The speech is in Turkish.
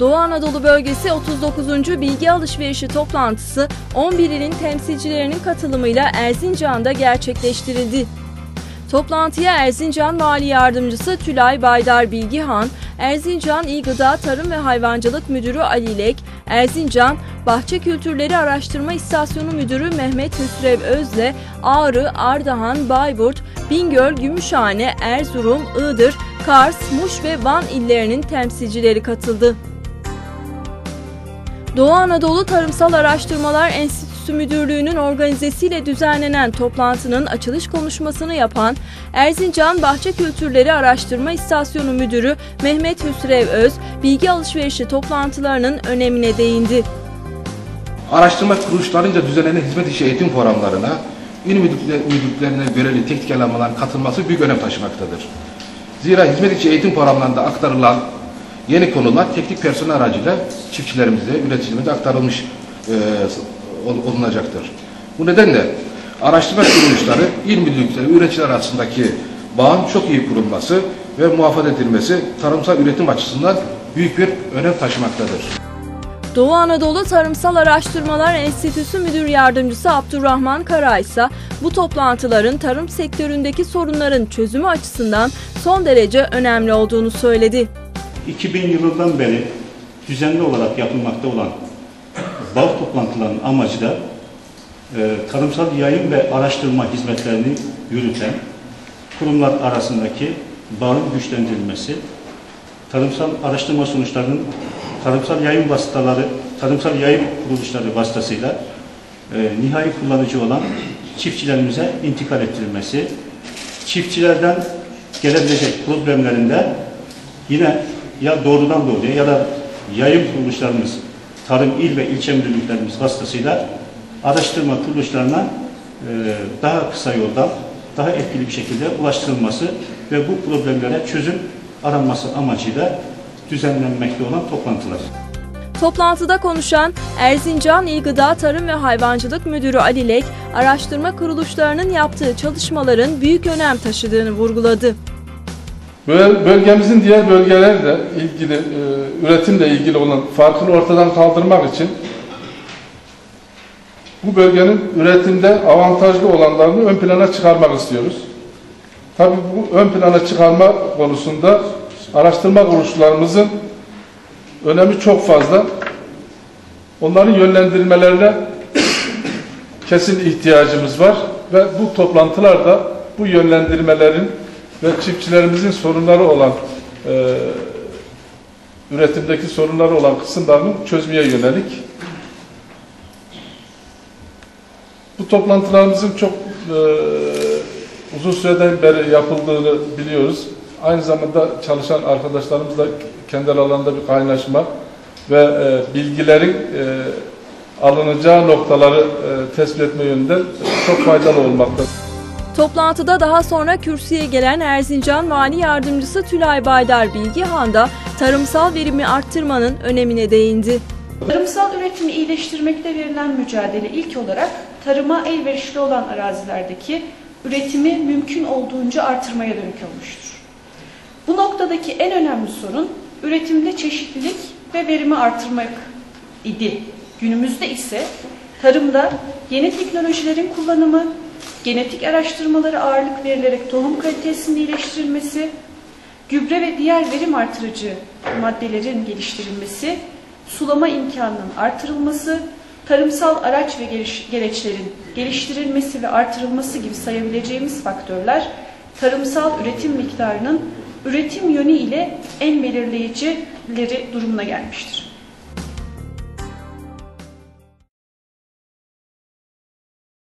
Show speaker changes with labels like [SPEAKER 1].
[SPEAKER 1] Doğu Anadolu Bölgesi 39. Bilgi Alışverişi toplantısı 11 ilin temsilcilerinin katılımıyla Erzincan'da gerçekleştirildi. Toplantıya Erzincan Vali Yardımcısı Tülay Baydar Bilgihan, Erzincan İl Gıda Tarım ve Hayvancılık Müdürü Ali Lek, Erzincan Bahçe Kültürleri Araştırma İstasyonu Müdürü Mehmet Hüsrev Özle, Ağrı, Ardahan, Bayburt, Bingöl, Gümüşhane, Erzurum, Iğdır, Kars, Muş ve Van illerinin temsilcileri katıldı. Doğu Anadolu Tarımsal Araştırmalar Enstitüsü Müdürlüğü'nün organizesiyle düzenlenen toplantının açılış konuşmasını yapan Erzincan Bahçe Kültürleri Araştırma İstasyonu Müdürü Mehmet Hüsrev Öz, bilgi alışverişi toplantılarının önemine değindi.
[SPEAKER 2] Araştırma kuruluşlarınca düzenlenen hizmet işi eğitim programlarına il müdürlüklerine görevli teknik elemanların katılması büyük önem taşımaktadır. Zira hizmet içi eğitim programlarında aktarılan yeni konular teknik personel aracıyla çiftçilerimize, üreticilerimize aktarılmış e, olunacaktır. Bu nedenle araştırma kuruluşları, il müdürlükleri, üreticiler arasındaki bağın çok iyi kurulması ve muhafaza edilmesi tarımsal üretim açısından büyük bir önem taşımaktadır.
[SPEAKER 1] Doğu Anadolu Tarımsal Araştırmalar Enstitüsü Müdür Yardımcısı Abdurrahman Kara ise bu toplantıların tarım sektöründeki sorunların çözümü açısından son derece önemli olduğunu söyledi.
[SPEAKER 3] 2000 yılından beri düzenli olarak yapılmakta olan bağ toplantılarının amacı da e, tarımsal yayın ve araştırma hizmetlerini yürüten kurumlar arasındaki bağın güçlendirilmesi, tarımsal araştırma sonuçlarının tarımsal yayın vasıtaları, tarımsal yayın kuruluşları vasıtasıyla e, nihai kullanıcı olan çiftçilerimize intikal ettirilmesi, çiftçilerden gelebilecek problemlerinde yine ya doğrudan doğruya ya da yayın kuruluşlarımız, tarım il ve ilçe müdürlüklerimiz vasıtasıyla araştırma kuruluşlarına e, daha kısa yoldan, daha etkili bir şekilde ulaştırılması ve bu problemlere çözüm aranması amacıyla düzenlenmekte olan toplantılar.
[SPEAKER 1] Toplantıda konuşan Erzincan İl Gıda Tarım ve Hayvancılık Müdürü Ali Lek, araştırma kuruluşlarının yaptığı çalışmaların büyük önem taşıdığını vurguladı.
[SPEAKER 4] Bölgemizin diğer bölgelerle ilgili, e, üretimle ilgili olan farkını ortadan kaldırmak için bu bölgenin üretimde avantajlı olanlarını ön plana çıkarmak istiyoruz. Tabii bu ön plana çıkarma konusunda araştırma kuruluşlarımızın önemi çok fazla. Onların yönlendirilmelerine kesin ihtiyacımız var ve bu toplantılarda bu yönlendirmelerin ve çiftçilerimizin sorunları olan e, üretimdeki sorunları olan kısımlarını çözmeye yönelik. Bu toplantılarımızın çok e, uzun süreden beri yapıldığını biliyoruz. Aynı zamanda çalışan arkadaşlarımızla kendi aralarında bir kaynaşma ve e, bilgilerin e, alınacağı noktaları e, tespit etme yönünden çok faydalı olmaktadır.
[SPEAKER 1] Toplantıda daha sonra kürsüye gelen Erzincan Vali Yardımcısı Tülay Baydar Bilgihan da tarımsal verimi arttırmanın önemine değindi.
[SPEAKER 5] Tarımsal üretimi iyileştirmekte verilen mücadele ilk olarak tarıma elverişli olan arazilerdeki üretimi mümkün olduğunca artırmaya dönük olmuştur. Bu noktadaki en önemli sorun üretimde çeşitlilik ve verimi artırmak idi. Günümüzde ise tarımda yeni teknolojilerin kullanımı, genetik araştırmaları ağırlık verilerek tohum kalitesinin iyileştirilmesi, gübre ve diğer verim artırıcı maddelerin geliştirilmesi, sulama imkanının artırılması, tarımsal araç ve gereçlerin geliştirilmesi ve artırılması gibi sayabileceğimiz faktörler tarımsal üretim miktarının üretim yönü ile en belirleyicileri durumuna gelmiştir.